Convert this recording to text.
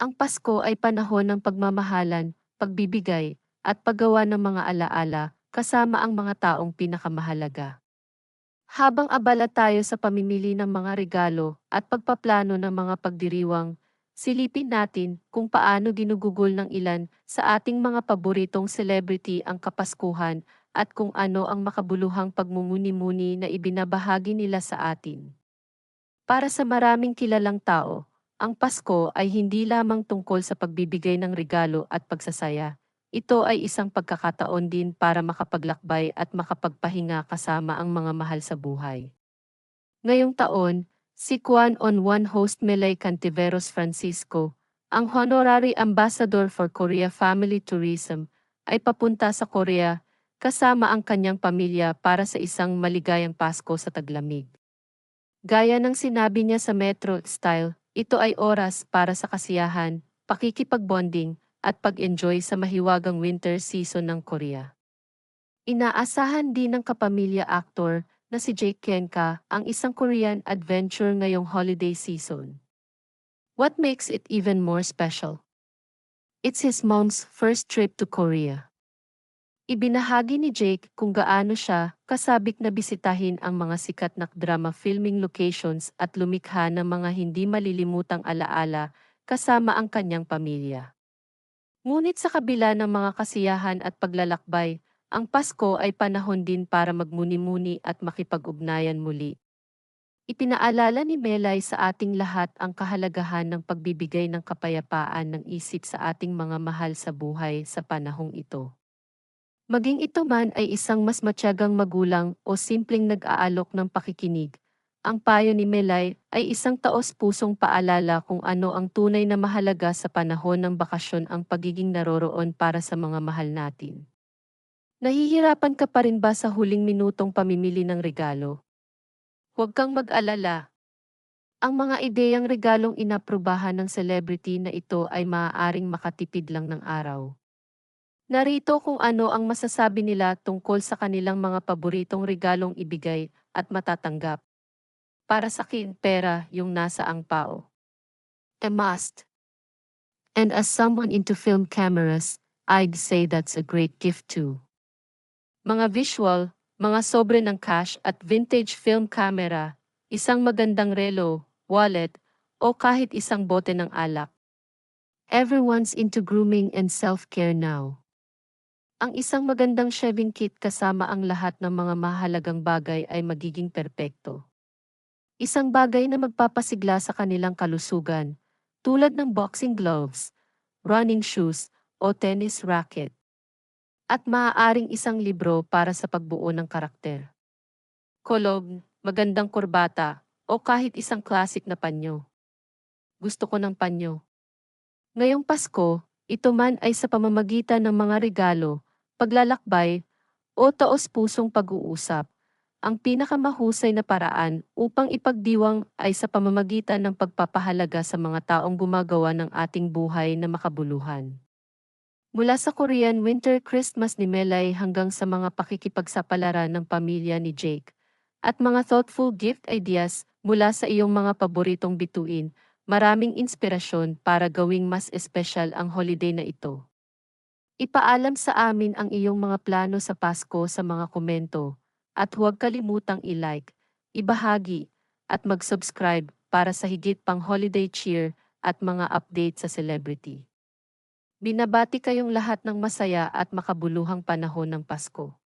Ang Pasko ay panahon ng pagmamahalan, pagbibigay, at paggawa ng mga alaala, kasama ang mga taong pinakamahalaga. Habang abala tayo sa pamimili ng mga regalo at pagpaplano ng mga pagdiriwang, silipin natin kung paano ginugugol ng ilan sa ating mga paboritong celebrity ang Kapaskuhan at kung ano ang makabuluhang pagmumuni-muni na ibinabahagi nila sa atin. Para sa maraming kilalang tao, ang Pasko ay hindi lamang tungkol sa pagbibigay ng regalo at pagsasaya. Ito ay isang pagkakataon din para makapaglakbay at makapagpahinga kasama ang mga mahal sa buhay. Ngayong taon, si Kwan on One host Melay Cantiveros Francisco, ang Honorary Ambassador for Korea Family Tourism, ay papunta sa Korea kasama ang kanyang pamilya para sa isang maligayang Pasko sa taglamig. Gaya ng sinabi niya sa Metro Style, ito ay oras para sa kasiyahan, pakikipagbonding, at pag-enjoy sa mahiwagang winter season ng Korea. Inaasahan din ng kapamilya actor na si Jake Kenka ang isang Korean adventure ngayong holiday season. What makes it even more special? It's his mom's first trip to Korea. Ibinahagi ni Jake kung gaano siya kasabik na bisitahin ang mga sikat na drama filming locations at lumikha ng mga hindi malilimutang alaala kasama ang kanyang pamilya. Ngunit sa kabila ng mga kasiyahan at paglalakbay, ang Pasko ay panahon din para magmuni-muni at makipag-ugnayan muli. Ipinaalala ni Melay sa ating lahat ang kahalagahan ng pagbibigay ng kapayapaan ng isip sa ating mga mahal sa buhay sa panahong ito. Maging ito man ay isang mas matyagang magulang o simpleng nag-aalok ng pakikinig, ang payo ni Melay ay isang taos-pusong paalala kung ano ang tunay na mahalaga sa panahon ng bakasyon ang pagiging naroroon para sa mga mahal natin. Nahihirapan ka pa rin ba sa huling minutong pamimili ng regalo? Huwag kang mag-alala. Ang mga ideyang regalong inaprubahan ng celebrity na ito ay maaaring makatipid lang ng araw. Narito kung ano ang masasabi nila tungkol sa kanilang mga paboritong regalong ibigay at matatanggap. Para sa akin, pera yung nasa ang pao. A must. And as someone into film cameras, I'd say that's a great gift too. Mga visual, mga sobre ng cash at vintage film camera, isang magandang relo, wallet, o kahit isang bote ng alak. Everyone's into grooming and self-care now. Ang isang magandang shaving kit kasama ang lahat ng mga mahalagang bagay ay magiging perpekto. Isang bagay na magpapasigla sa kanilang kalusugan, tulad ng boxing gloves, running shoes, o tennis racket at maaaring isang libro para sa pagbuo ng karakter. Kolog, magandang kurbata, o kahit isang classic na panyo. Gusto ko ng panyo. Ngayong Pasko, ito man ay sa pamamagitan ng mga regalo, paglalakbay, o taos-pusong pag-uusap, ang pinakamahusay na paraan upang ipagdiwang ay sa pamamagitan ng pagpapahalaga sa mga taong gumagawa ng ating buhay na makabuluhan. Mula sa Korean Winter Christmas ni Melay hanggang sa mga pakikipagsapalaran ng pamilya ni Jake, at mga thoughtful gift ideas mula sa iyong mga paboritong bituin, maraming inspirasyon para gawing mas espesyal ang holiday na ito. Ipaalam sa amin ang iyong mga plano sa Pasko sa mga komento, at huwag kalimutang i-like, ibahagi, at mag-subscribe para sa higit pang holiday cheer at mga update sa celebrity. Binabati kayong lahat ng masaya at makabuluhang panahon ng Pasko.